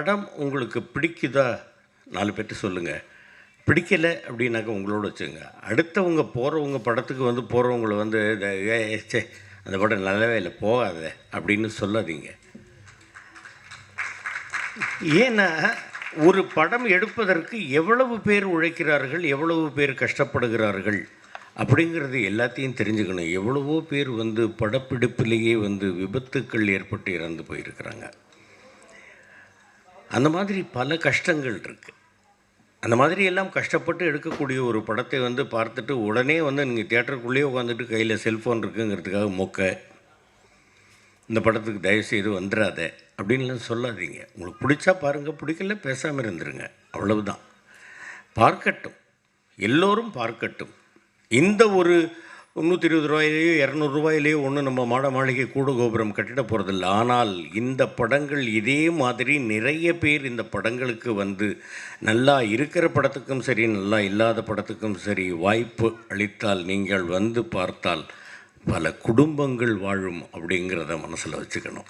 படம் உங்களுக்கு பிடிக்குதா? நாலு பேர்ட்டு சொல்லுங்கள் பிடிக்கலை அப்படின்னாக்க உங்களோட வச்சுங்க அடுத்தவங்க போகிறவங்க படத்துக்கு வந்து போகிறவங்கள வந்து சே அந்த படம் நல்லாவே இல்லை போகாத அப்படின்னு சொல்லாதீங்க. ஏன்னா ஒரு படம் எடுப்பதற்கு எவ்வளவு பேர் உழைக்கிறார்கள் எவ்வளவு பேர் கஷ்டப்படுகிறார்கள் அப்படிங்கிறது எல்லாத்தையும் தெரிஞ்சுக்கணும். எவ்வளவோ பேர் வந்து படப்பிடிப்பிலேயே வந்து விபத்துக்கள் ஏற்பட்டு இறந்து போயிருக்கிறாங்க. அந்த மாதிரி பல கஷ்டங்கள் இருக்குது அந்த மாதிரி எல்லாம் கஷ்டப்பட்டு எடுக்கக்கூடிய ஒரு படத்தை வந்து பார்த்துட்டு உடனே வந்து நீங்கள் தேட்டருக்குள்ளேயே உட்காந்துட்டு கையில் செல்ஃபோன் இருக்குங்கிறதுக்காக மொக்க இந்த படத்துக்கு தயவுசெய்து வந்துடாத அப்படின்லாம் சொல்லாதீங்க. உங்களுக்கு பிடிச்சா பாருங்கள் பிடிக்கல பேசாமல் இருந்துருங்க. அவ்வளவுதான். பார்க்கட்டும். எல்லோரும் பார்க்கட்டும். இந்த ஒரு முந்நூற்றி இருபது ரூபாயிலேயோ இரநூறுவாயிலேயோ ஒன்று நம்ம மாட மாளிகை கூடு கோபுரம் கட்டிட போகிறதில்ல ஆனால் இந்த படங்கள் இதே மாதிரி நிறைய பேர் இந்த படங்களுக்கு வந்து நல்லா இருக்கிற படத்துக்கும் சரி நல்லா இல்லாத படத்துக்கும் சரி வாய்ப்பு அளித்தால் நீங்கள் வந்து பார்த்தால் பல குடும்பங்கள் வாழும் அப்படிங்கிறத மனசில் வச்சுக்கணும்.